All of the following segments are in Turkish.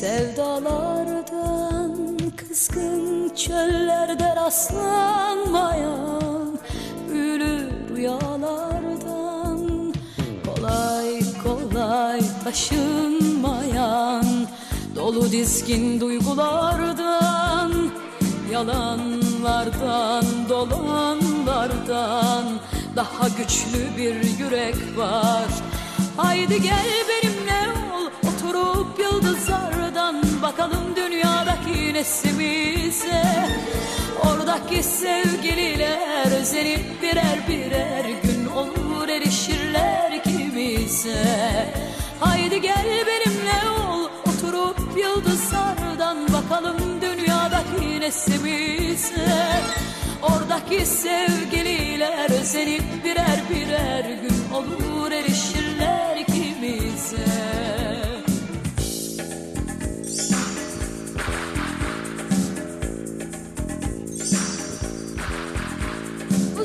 Sevdalardan kızgın çöllerde rastlanmayan Ölü rüyalardan kolay kolay taşınmayan Dolu dizgin duygulardan Yalanlardan, dolanlardan Daha güçlü bir yürek var. Haydi gel benimle Oturup yıldızlardan Bakalım dünyadaki nesimize. Oradaki sevgililer Özenip birer birer gün olur erişirler kimize Haydi gel benimle ol Oturup yıldızlardan Bakalım dünyadaki nesimize. Oradaki sevgililer özenip birer birer gün olur erişirler ikimize.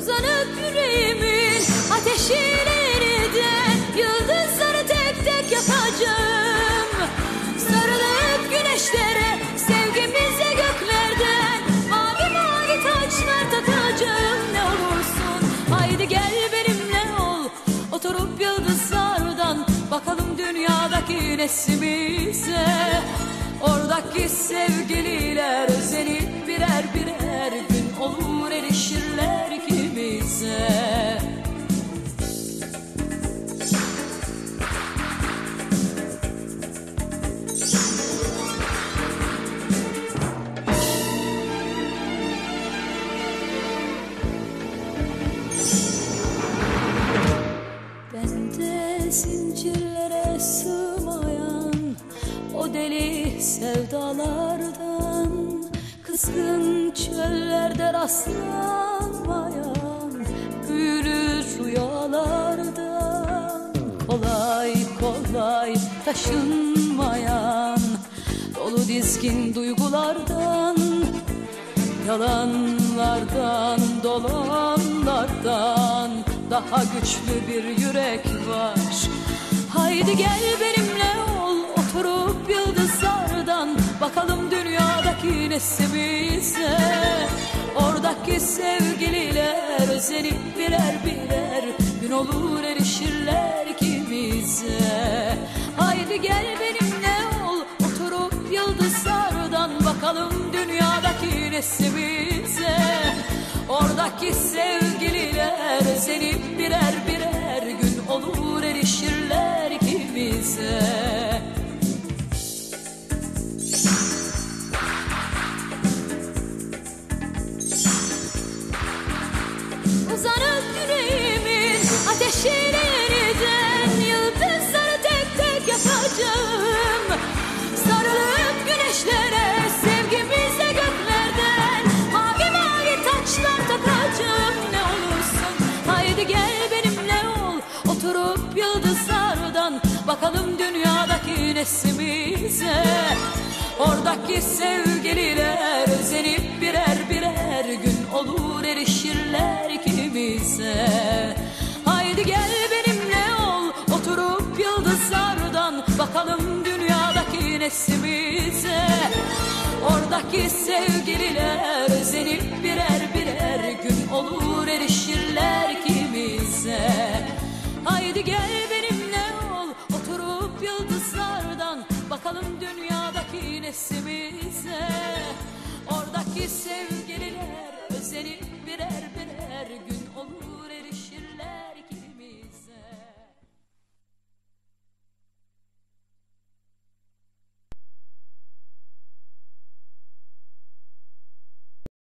Uzanıp yüreğimin ateşilerden Yıldızları tek tek yakacağım Sarılıp güneşlere sevgimize göklerden Mavi mavi taçlar takacağım. Ne olursun Haydi gel benimle ol. Oturup yıldızlardan Bakalım dünyadaki nesimize. Oradaki sevgililer özenip birer birer Kızgın çöllerde rastlanmayan büyülü rüyalardan Kolay kolay taşınmayan dolu dizgin duygulardan Yalanlardan, dolanlardan daha güçlü bir yürek var. Haydi gel benimle ol, oturup yıldızlardan bakalım dünyadaki nesimize. Oradaki sevgililer özenip birer birer gün olur erişirler ikimize. Haydi gel benimle ol, oturup yıldızlardan bakalım dünyadaki nesimize. Oradaki sevgililer özenip birer birer gün olur erişirler ikimize. Yeniden Yıldızları tek tek yakacağım Sarılıp güneşlere sevgimize göklerden Mavi mavi taçlar takacağım. Ne olursun Haydi gel benimle ol. Oturup yıldızlardan Bakalım dünyadaki nesimize. Oradaki sevgililer nesimize. Oradaki sevgililer özenip birer birer gün olur erişirler ikimize. Haydi gel benimle ol oturup yıldızlardan bakalım dünyadaki nesimize. Oradaki sevgililer özenip birer birer gün